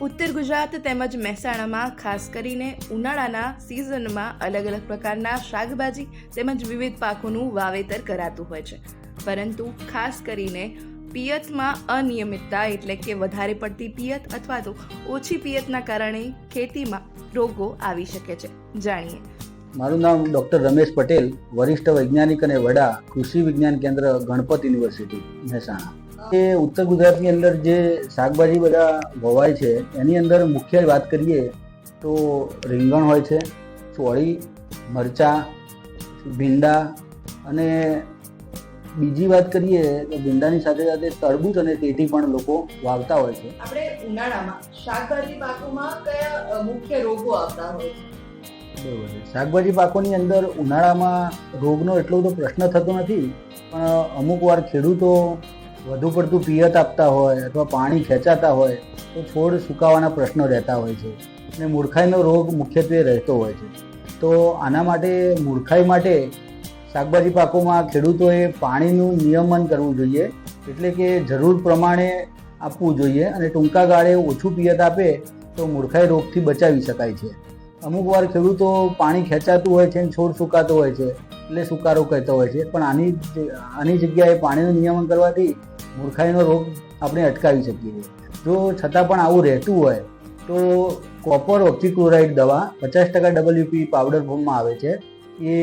ઉત્તર ગુજરાત તેમજ મહેસાણામાં ખાસ કરીને ઉનાળાના સિઝનમાં અલગ અલગ પ્રકારના શાકભાજી તેમજ વિવિધ પાકોનું વાવેતર કરાતું હોય છે. પરંતુ ખાસ કરીને પિયતમાં અનિયમિતતા એટલે કે વધારે પડતી પિયત અથવા તો ઓછી પિયતના કારણે ખેતીમાં રોગો આવી શકે છે. જાણીએ. મારું નામ ડૉક્ટર રમેશ પટેલ, વરિષ્ઠ વૈજ્ઞાનિક અને વડા કૃષિ વિજ્ઞાન કેન્દ્ર ગણપત યુનિવર્સિટી, મહેસાણા. એ ઉત્તર ગુજરાતની અંદર જે શાકભાજી બધા વવાય છે એની અંદર મુખ્ય વાત કરીએ તો રીંગણ હોય છે ચોળી મરચાં ભીંડા અને બીજી વાત કરીએ તો ભીંડાની સાથે સાથે તરબૂચ અને તેટી પણ લોકો વાવતા હોય છે. આપણે ઉનાળામાં શાકભાજી પાકોમાં કયા મુખ્ય રોગો આવતા હોય બરોબર છે. શાકભાજી પાકોની અંદર ઉનાળામાં રોગનો એટલો બધો પ્રશ્ન થતો નથી પણ અમુક વાર ખેડૂતો વધુ પડતું પિયત આપતા હોય અથવા પાણી ખેંચાતા હોય, તો છોડ સુકાવાના પ્રશ્નો રહેતા હોય છે. અને મૂર્ખાઈનો રોગ મુખ્યત્વે રહેતો હોય છે. તો આના માટે, મૂર્ખાઈ માટે શાકભાજી પાકોમાં ખેડૂતોએ પાણીનું નિયમન કરવું જોઈએ. એટલે કે જરૂર પ્રમાણે આપવું જોઈએ અને ટૂંકા ગાળે ઓછું પિયત આપે, તો મૂર્ખાઈ રોગથી બચાવી શકાય છે. અમુક વાર ખેડૂતો પાણી ખેંચાતું હોય છે અને છોડ સુકાતો હોય છે. એટલે સુકારો કહેતો હોય છે. પણ આની આની જગ્યાએ પાણીનું નિયમન કરવાથી મૂર્ખાઈનો રોગ આપણે અટકાવી શકીએ છીએ. જો છતાં પણ આવું રહેતું હોય, તો કોપર ઓક્સિક્લોરાઇડ દવા પચાસ ટકા ડબલ્યુપી પાવડર ફોર્મમાં આવે છે. એ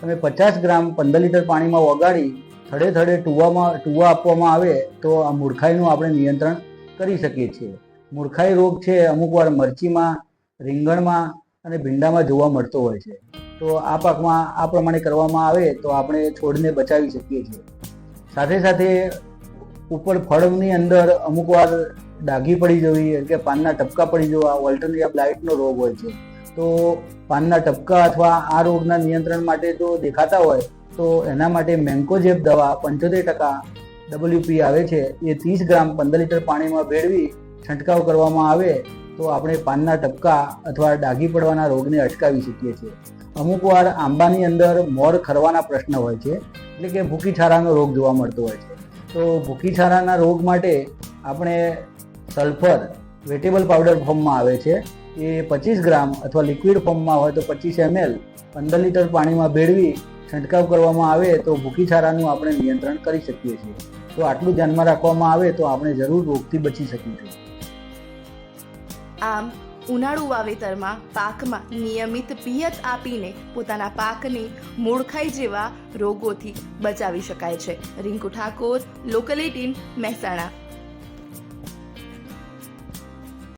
તમે પચાસ ગ્રામ પંદર લીટર પાણીમાં ઓગાળી, થડે થડે ટુવામાં, ટુવા આપવામાં આવે, તો આ મૂર્ખાઈનું આપણે નિયંત્રણ કરી શકીએ છીએ. મૂર્ખાઈ રોગ છે, અમુક વાર મરચીમાં, રીંગણમાં અને ભીંડામાં જોવા મળતો હોય છે. તો આ પાકમાં આ પ્રમાણે કરવામાં આવે તો આપણે છોડને બચાવી શકીએ છીએ. સાથે સાથે ઉપર ફળની અંદર અમુક વાર ડાઘી પડી જવી કે પાનના ટપકા પડી જવા ઓલ્ટરનેટિવ બ્લાઇટનો રોગ હોય છે. તો પાનના ટપકા અથવા આ રોગના નિયંત્રણ માટે જો દેખાતા હોય, તો એના માટે મેન્કોજેબ દવા પંચોતેર ટકા ડબલ્યુપી આવે છે. એ ત્રીસ ગ્રામ પંદર લીટર પાણીમાં ભેળવી છંટકાવ કરવામાં આવે તો આપણે પાનના ટપકા અથવા ડાઘી પડવાના રોગને અટકાવી શકીએ છીએ. અમુક વાર આંબાની અંદર મોર ખરવાના પ્રશ્ન હોય છે, એટલે કે ભૂખી છારાનો રોગ જોવા મળતો હોય છે. તો ભૂખી છારાના રોગ માટે આપણે સલ્ફર વેટેબલ પાવડર ફોર્મમાં આવે છે. એ પચીસ ગ્રામ અથવા લિક્વિડ ફોર્મમાં હોય તો પચીસ એમએલ, પંદર લીટર પાણીમાં ભેળવી છંટકાવ કરવામાં આવે તો ભૂકી છારાનું આપણે નિયંત્રણ કરી શકીએ છીએ. તો આટલું ધ્યાનમાં રાખવામાં આવે તો આપણે જરૂર રોગથી બચી શકીશું આમ ઉનાળુ વાવેતરમાં પાકમાં નિયમિત પિયત આપીને પોતાના પાકને મૂળખાઈ જેવા રોગોથી બચાવી શકાય છે. Rinku Thakor, local eighteen, Mehsana.